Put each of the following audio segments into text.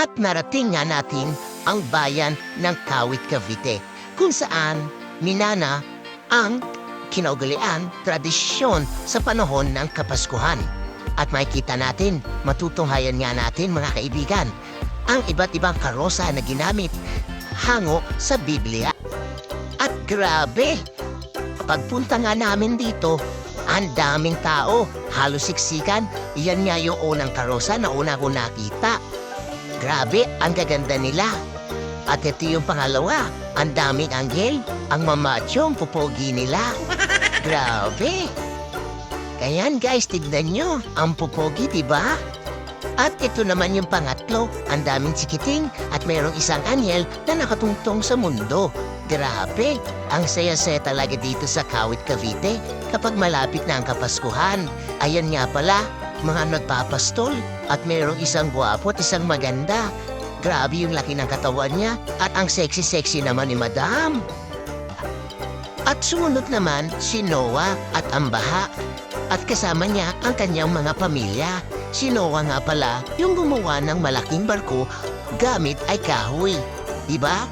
At narating nga natin ang bayan ng Kawit Cavite kung saan minana ang kinaugalian tradisyon sa panahon ng Kapaskuhan. At makikita natin, matutunghayan nga natin mga kaibigan, ang iba't ibang karosa na ginamit hango sa Biblia. At grabe, pagpunta nga namin dito, ang daming tao, halos siksikan, yan nga yung unang karosa na una ko nakita. Grabe, ang gaganda nila. At ito yung pangalawa, ang daming anghel, ang mamachong pupogi nila. Grabe. Kayan guys, tignan nyo, ang pupogi, di ba? At ito naman yung pangatlo, ang daming sikiting at mayroong isang anyel na nakatungtong sa mundo. Grabe, ang saya-saya talaga dito sa Kawit Cavite kapag malapit na ang Kapaskuhan. Ayan nga pala, mga nagpapastol at mayroong isang gwapo at isang maganda. Grabe yung laki ng katawan niya at ang sexy-sexy naman ni Madam. At sumunod naman si Noah at ang baha. At kasama niya ang kanyang mga pamilya. Si Noah nga pala yung gumawa ng malaking barko gamit ay kahoy. Diba?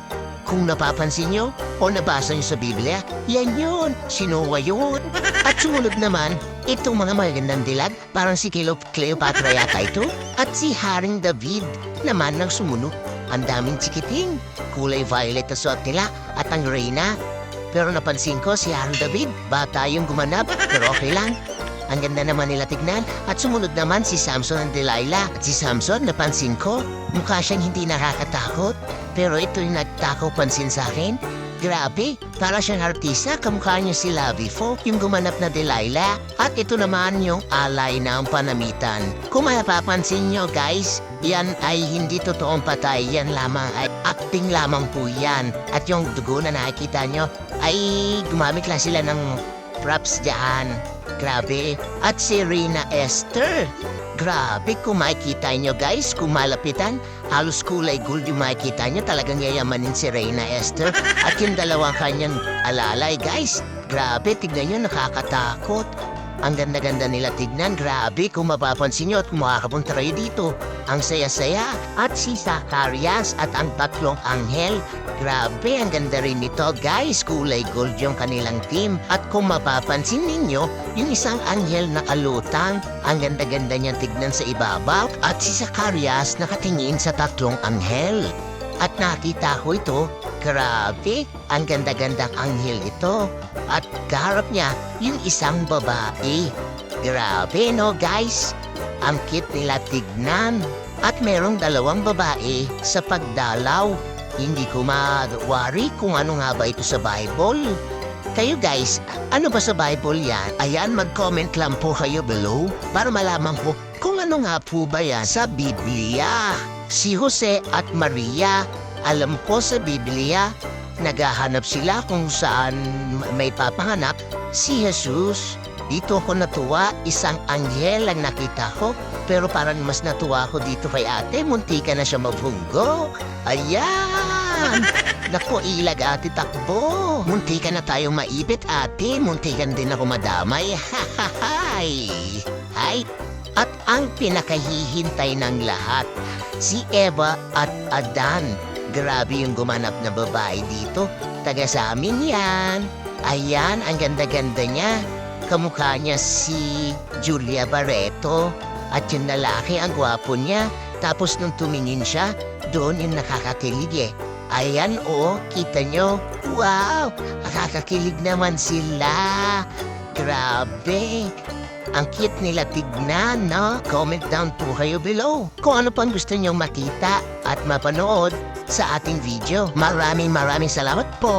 Kung napapansin nyo o nabasa nyo sa Biblia, yan yun. Si Noah yun. At sumunod naman, itong mga magandang dilag, parang si Cleo- Cleopatra yata ito. At si Haring David naman ng sumunod. Ang daming tsikiting. Kulay violet na suot nila at ang reyna. Pero napansin ko si Haring David, bata yung gumanap, pero okay lang. Ang ganda naman nila tignan at sumunod naman si Samson and Delilah. At si Samson, napansin ko, mukha siyang hindi nakakatakot. Pero ito yung nagtakaw pansin sa akin. Grabe, para siyang artista, kamukha niya si Lavifo, yung gumanap na Delilah. At ito naman yung alay ng panamitan. Kung mapapansin nyo guys, yan ay hindi totoong patay, yan lamang ay acting lamang po yan. At yung dugo na nakikita nyo ay gumamit lang sila ng props dyan. Grabe. At si Rina Esther. Grabe, kung makikita nyo guys, kung malapitan, halos kulay gold yung makikita nyo, talagang yayamanin si Reyna Esther. At yung dalawang kanyang alalay guys, grabe, tignan nyo, nakakatakot. Ang ganda-ganda nila tignan, grabe kung mapapansin nyo at makakapunta kayo dito. Ang saya-saya at si Zacarias at ang tatlong anghel. Grabe, ang ganda rin nito guys, kulay gold yung kanilang team. At kung mapapansin ninyo, yung isang anghel nakalutang, ang ganda-ganda niya tignan sa ibabaw. At si Zacarias nakatingin sa tatlong anghel. At nakita ko ito, grabe, ang ganda-gandang anghel ito. At kaharap niya, yung isang babae. Grabe no guys, ang cute nila tignan. At merong dalawang babae sa pagdalaw. Hindi ko mawari kung ano nga ba ito sa Bible. Kayo guys, ano ba sa Bible yan? Ayan, mag-comment lang po kayo below para malaman ko kung ano nga po ba yan sa Biblia. Si Jose at Maria, alam ko sa Biblia, naghahanap sila kung saan may papanganak si Jesus. Dito ako natuwa, isang anghel ang nakita ko. Pero parang mas natuwa ako dito kay ate, munti ka na siya mabunggo. Ayan! Nako, ilag ate takbo. Munti ka na tayong maipit ate, munti ka din ako madamay. Hay! Hay! At ang pinakahihintay ng lahat, si Eva at Adan. Grabe yung gumanap na babae dito. Taga sa amin yan. Ayan, ang ganda-ganda niya. Kamukha niya si Julia Barreto. At yung lalaki, ang gwapo niya. Tapos nung tumingin siya, doon yung nakakakilig eh. Ayan, oh, kita nyo. Wow, nakakakilig naman sila. Grabe. Ang cute nila tignan, no? Comment down po kayo below kung ano pang gusto nyong makita at mapanood sa ating video. Maraming maraming salamat po!